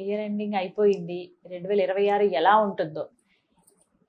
Year ending అయిపోయింది. రెండు వేల ఇరవై ఆరు ఎలా ఉంటుందో.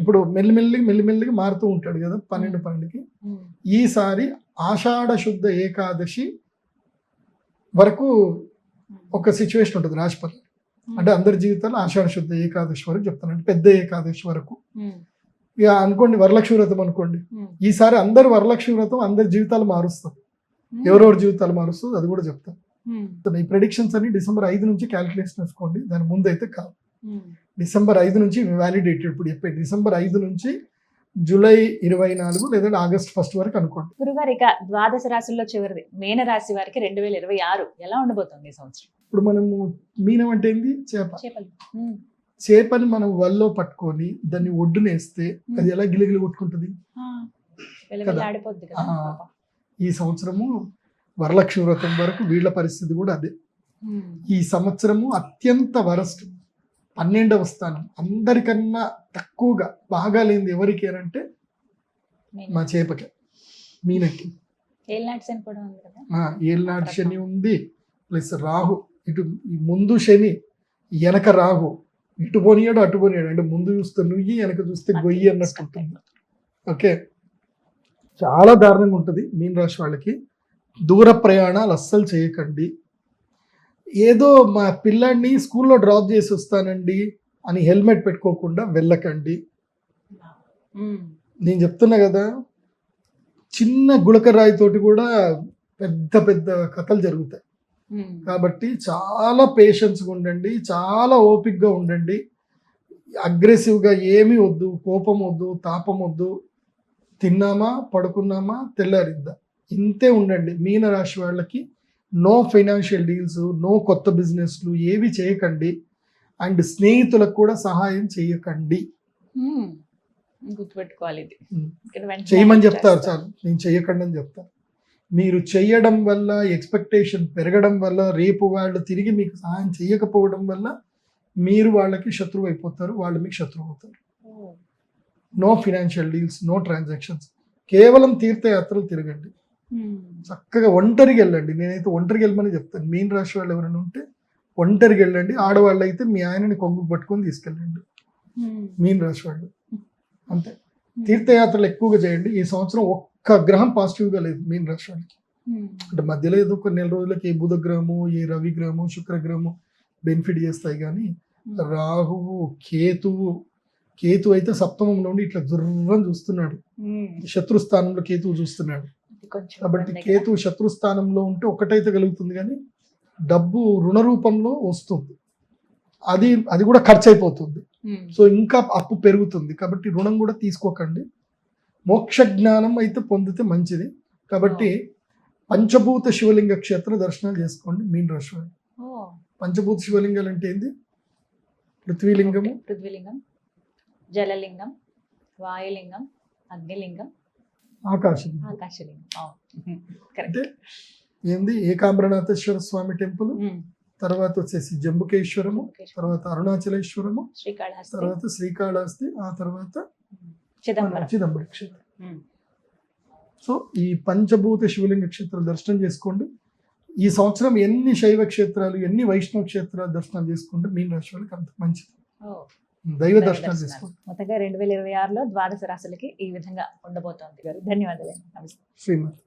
ఇప్పుడు మెల్లిమెల్లిగా మెల్లిమెల్లిగా మారుతూ ఉంటాడు కదా పన్నెండు పన్నెండుకి. ఈసారి ఆషాఢ శుద్ధ ఏకాదశి వరకు ఒక సిచ్యువేషన్ ఉంటుంది రాశిపల్లి అంటే అందరి జీవితాలు ఆషాఢ శుద్ధ ఏకాదశి వరకు చెప్తాను అంటే పెద్ద ఏకాదశి వరకు. ఇక అనుకోండి వరలక్ష్మి వ్రతం అనుకోండి. ఈసారి అందరు వరలక్ష్మి వ్రతం అందరి జీవితాలు మారుస్తారు ఎవరెవరి జీవితాలు మారుస్తుంది అది కూడా చెప్తాను. ఈ ప్రెడిక్షన్స్ అన్ని డిసెంబర్ ఐదు నుంచి క్యాలిక్యులేషన్ వేసుకోండి. దాని ముందు అయితే కాదు. డిసెంబర్ ఐదు నుంచి వ్యాలిడేటెడ్ ఇప్పుడు చెప్పే డిసెంబర్ ఐదు నుంచి జూలై ఇరవై నాలుగు లేదా ఆగస్ట్ ఫస్ట్ వరకు అనుకోండి. గురుగారు ఇక ద్వాదశ రాశుల్లో చివరిది. మేన రాశి వారికి రెండు వేల ఇరవై ఆరు ఎలా ఉండబోతుంది ఈ సంవత్సరం? ఇప్పుడు మనము మీనం అంటే ఏంది? చేప. చేపలు. చేపని మనం వల్లో పట్టుకొని దాన్ని ఒడ్డునేస్తే అది ఎలా గిలిగిలి కొట్టుకుంటుంది. ఈ సంవత్సరము వరలక్ష్మి వ్రతం వరకు వీళ్ళ పరిస్థితి కూడా అదే. ఈ సంవత్సరము అత్యంత వరస్ట్. పన్నెండవ స్థానం. అందరికన్నా తక్కువగా బాగా లేనిది ఎవరికి అంటే. మా చేపకి మీనకి ఏళ్ళనాటి శని ఉంది ప్లస్ రాహు. ఇటు ముందు శని వెనక రాహు. ఇటు పోనీయాడు అటు పోనీయాడు. అంటే ముందు చూస్తే నుయ్యి వెనక చూస్తే గొయ్యి అన్నట్టు ఉంటుంది. ఓకే. చాలా దారుణంగా ఉంటుంది మీన రాశి వాళ్ళకి. దూర ప్రయాణాలు అస్సలు చేయకండి. ఏదో మా పిల్లాడిని స్కూల్లో డ్రాప్ చేసి వస్తానండి అని హెల్మెట్ పెట్టుకోకుండా వెళ్ళకండి. నేను చెప్తున్నా కదా చిన్న గుళక రాయితోటి కూడా పెద్ద పెద్ద కథలు జరుగుతాయి. కాబట్టి చాలా పేషెన్స్గా ఉండండి చాలా ఓపిక్గా ఉండండి. అగ్రెసివ్గా ఏమీ వద్దు కోపం వద్దు తాపం వద్దు. తిన్నామా పడుకున్నామా తెల్లారిద్దా ఇంతే ఉండండి. మీన రాశి వాళ్ళకి నో ఫైనాన్షియల్ డీల్స్ నో కొత్త బిజినెస్లు ఏవి చేయకండి. అండ్ స్నేహితులకు కూడా సహాయం చేయకండి. ఉమ్. గుర్తుపెట్టుకోవాలి ఇది. వెంటనే చేయమని చెప్తారు. చాలు. నేను చెయ్యకండి అని చెప్తాను మీరు చేయడం వల్ల ఎక్స్పెక్టేషన్ పెరగడం వల్ల రేపు వాళ్ళు తిరిగి మీకు సహాయం చేయకపోవడం వల్ల మీరు వాళ్ళకి శత్రువు అయిపోతారు వాళ్ళు మీకు శత్రువు అవుతారు. No financial deals no transactions కేవలం తీర్థయాత్రలు తిరగండి. చక్కగా ఒంటరికి వెళ్ళండి. నేనైతే ఒంటరికి వెళ్ళమని చెప్తాను. మీన్ రాశి వాళ్ళు ఎవరైనా ఉంటే ఒంటరికి వెళ్ళండి. ఆడవాళ్ళు అయితే మీ ఆయనని కొంగు పట్టుకొని తీసుకెళ్ళండి. మీన్ రాశి వాళ్ళు. అంతే. తీర్థయాత్రలు ఎక్కువగా చేయండి. ఈ సంవత్సరం ఒక్క గ్రహం పాజిటివ్గా లేదు మీన్ రాశి వాళ్ళకి. అంటే మధ్యలో ఏదో కొన్ని నెల రోజులకి ఏ బుధ గ్రహము ఏ రవి గ్రహము శుక్రగ్రహము బెనిఫిట్ చేస్తాయి కానీ రాహువు కేతువు కేతు అయితే సప్తమంలో ఉండి ఇట్లా దుర్రం చూస్తున్నాడు. శత్రు స్థానంలో కేతువు చూస్తున్నాడు. కొంచెం కాబట్టి. కేతు శత్రు స్థానంలో ఉంటే ఒకటైతే కలుగుతుంది కానీ డబ్బు రుణ రూపంలో వస్తుంది. అది అది కూడా ఖర్చు అయిపోతుంది. సో ఇంకా అప్పు పెరుగుతుంది. కాబట్టి రుణం కూడా తీసుకోకండి. మోక్ష జ్ఞానం అయితే పొందితే మంచిది. కాబట్టి పంచభూత శివలింగ క్షేత్ర దర్శనాలు చేసుకోండి మీన్ రాశి. ఓ, పంచభూత శివలింగాలు అంటే ఏంది? పృథ్వీలింగము. పృథ్వీలింగం జలలింగం వాయులింగం అగ్నిలింగం ఆకాశం. అంటే ఏంది? ఏకాంబరనాథేశ్వర స్వామి టెంపుల్. తర్వాత వచ్చేసి జంబుకేశ్వరము తర్వాత అరుణాచలేశ్వరము తర్వాత శ్రీకాళహస్తి ఆ తర్వాత చిదంబరం. క్షేత్రం. సో ఈ పంచభూత శివలింగ క్షేత్రాలు దర్శనం చేసుకోండి. ఈ సంవత్సరం ఎన్ని శైవ క్షేత్రాలు ఎన్ని వైష్ణవ క్షేత్రాలు దర్శనం చేసుకుంటే మీ రాశి వాళ్ళకి అంత మంచిది. దైవ. చేసుకోండి మొత్తంగా రెండు వేల ఇరవై ఆరులో ద్వాదశ రాశులకి ఈ విధంగా ఉండబోతోంది. గారు ధన్యవాదాలు నమస్తే. శ్రీమతి.